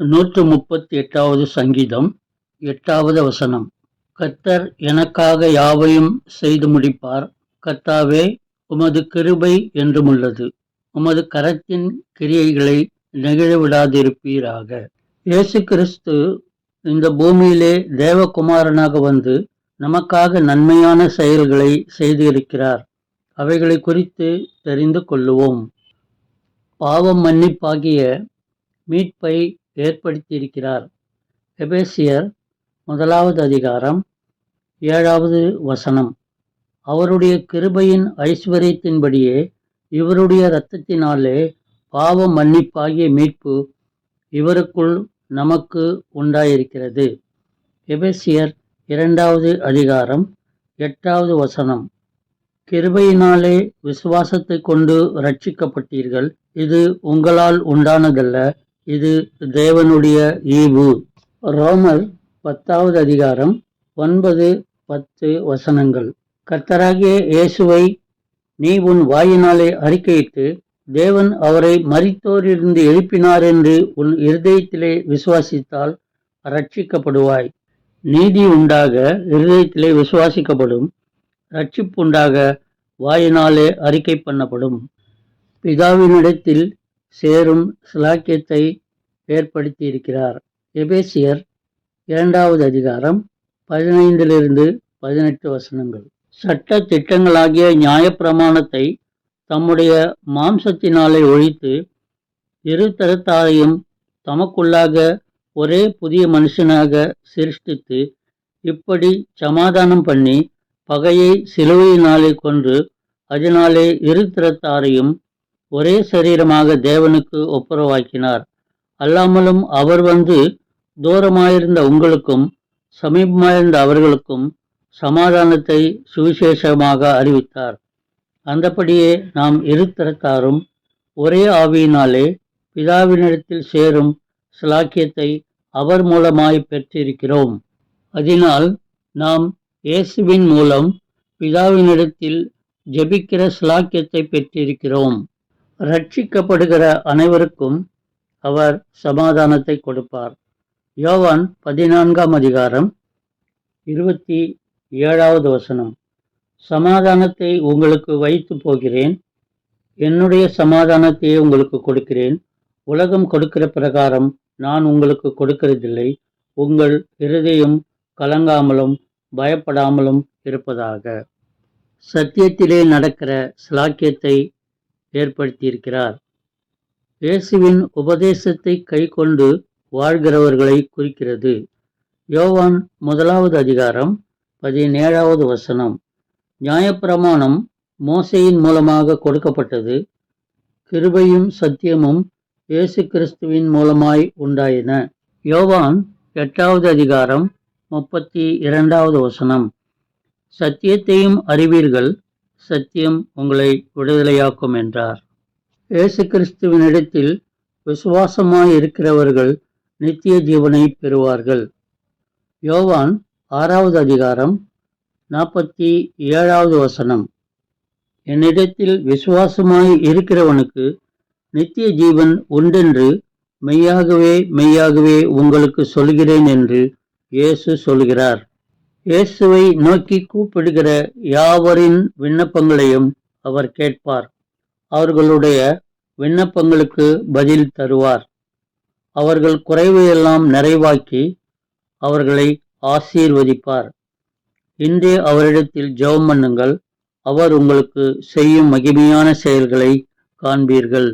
நூற்று முப்பத்தி எட்டாவது சங்கீதம் எட்டாவது வசனம். கர்த்தர் எனக்காக யாவையும் செய்து முடிப்பார். கர்த்தாவே உமது கிருபை என்றுமுள்ளது. உமது கரத்தின் கிரியைகளை நெகிழவிடாதிருப்பீராக. இயேசு கிறிஸ்து இந்த பூமியிலே தேவகுமாரனாக வந்து நமக்காக நன்மையான செயல்களை செய்திருக்கிறார். அவைகளை குறித்து தெரிந்து கொள்ளுவோம். பாவம் மன்னிப்பாகிய மீட்பை ஏற்படுத்தியிருக்கிறார். எபேசியர் முதலாவது அதிகாரம் ஏழாவது வசனம். அவருடைய கிருபையின் ஐஸ்வர்யத்தின்படியே இவருடைய இரத்தத்தினாலே பாவ மன்னிப்பாகிய மீட்பு இவருக்குள் நமக்கு உண்டாயிருக்கிறது. எபேசியர் இரண்டாவது அதிகாரம் எட்டாவது வசனம். கிருபையினாலே விசுவாசத்தை கொண்டு ரட்சிக்கப்பட்டீர்கள் இது உங்களால் உண்டானதல்ல. இது தேவனுடைய ஈவு. ரோமர் பத்தாவது அதிகாரம் ஒன்பது பத்து வசனங்கள். கர்த்தராகிய இயேசுவை நீ உன் வாயினாலே அறிக்கையிட்டு தேவன் அவரை மறித்தோரிலிருந்து எழுப்பினார் என்று உன் இருதயத்திலே விசுவாசித்தால் ரட்சிக்கப்படுவாய் நீதி உண்டாக இருதயத்திலே விசுவாசிக்கப்படும் ரட்சிப்புண்டாக வாயினாலே அறிக்கை பண்ணப்படும். பிதாவினிடத்தில் சேரும் சிலாக்கியத்தை ஏற்படுத்தியிருக்கிறார். எபேசியர் இரண்டாவது அதிகாரம் பதினைந்திலிருந்து பதினெட்டு வசனங்கள். சட்ட திட்டங்களாகிய நியாயப்பிரமாணத்தை தம்முடைய மாம்சத்தினாலே ஒழித்து இரு தரத்தாரையும் தமக்குள்ளாக ஒரே புதிய மனுஷனாக சிருஷ்டித்து இப்படி சமாதானம் பண்ணி பகையை சிலுவையினாலே கொன்று அதனாலே இரு திறத்தாரையும் ஒரே சரீரமாக தேவனுக்கு ஒப்புரவாக்கினார். அல்லாமலும் அவர் வந்து தூரமாயிருந்த உங்களுக்கும் சமீபமாயிருந்த அவர்களுக்கும் சமாதானத்தை சுவிசேஷமாக அறிவித்தார். அந்தபடியே நாம் இருத்தரத்தாரும் ஒரே ஆவியினாலே பிதாவினிடத்தில் சேரும் சிலாக்கியத்தை அவர் மூலமாய் பெற்றிருக்கிறோம். அதனால் நாம் இயேசுவின் மூலம் பிதாவினிடத்தில் ஜெபிக்கிற சிலாக்கியத்தை பெற்றிருக்கிறோம். ரட்சிக்கப்படுகிற அனைவருக்கும் அவர் சமாதானத்தை கொடுப்பார். யோவான் பதினான்காம் அதிகாரம் இருபத்தி ஏழாவது வசனம். சமாதானத்தை உங்களுக்கு வைத்து போகிறேன். என்னுடைய சமாதானத்தையே உங்களுக்கு கொடுக்கிறேன். உலகம் கொடுக்கிற பிரகாரம் நான் உங்களுக்கு கொடுக்கிறதில்லை. உங்கள் இருதயம் கலங்காமலும் பயப்படாமலும் இருப்பதாக. சத்தியத்திலே நடக்கிற சிலாக்கியத்தை ஏற்படுத்தியிருக்கிறார். இயேசுவின் உபதேசத்தை கை கொண்டு வாழ்கிறவர்களை குறிக்கிறது. யோவான் முதலாவது அதிகாரம் பதினேழாவது வசனம். நியாயப்பிரமாணம் மோசையின் மூலமாக கொடுக்கப்பட்டது. கிருபையும் சத்தியமும் இயேசு கிறிஸ்துவின் மூலமாய் உண்டாயின. யோவான் எட்டாவது அதிகாரம் முப்பத்தி இரண்டாவது வசனம். சத்தியத்தையும் அறிவீர்கள். சத்தியம் உங்களை விடுதலையாக்கும் என்றார். இயேசு கிறிஸ்துவினிடத்தில் விசுவாசமாய் இருக்கிறவர்கள் நித்திய ஜீவனை பெறுவார்கள். யோவான் ஆறாவது அதிகாரம் நாற்பத்தி ஏழாவது வசனம். என்னிடத்தில் விசுவாசமாய் இருக்கிறவனுக்கு நித்திய ஜீவன் உண்டென்று மெய்யாகவே மெய்யாகவே உங்களுக்கு சொல்கிறேன் என்று இயேசு சொல்கிறார். இயேசுவை நோக்கி கூப்பிடுகிற யாவரின் விண்ணப்பங்களையும் அவர் கேட்பார். அவர்களுடைய விண்ணப்பங்களுக்கு பதில் தருவார். அவர்கள் குறைவையெல்லாம் நிறைவாக்கி அவர்களை ஆசீர்வதிப்பார். இன்றே அவரிடத்தில் ஜெபம் பண்ணுங்கள். அவர் உங்களுக்கு செய்யும் மகிமையான செயல்களை காண்பீர்கள்.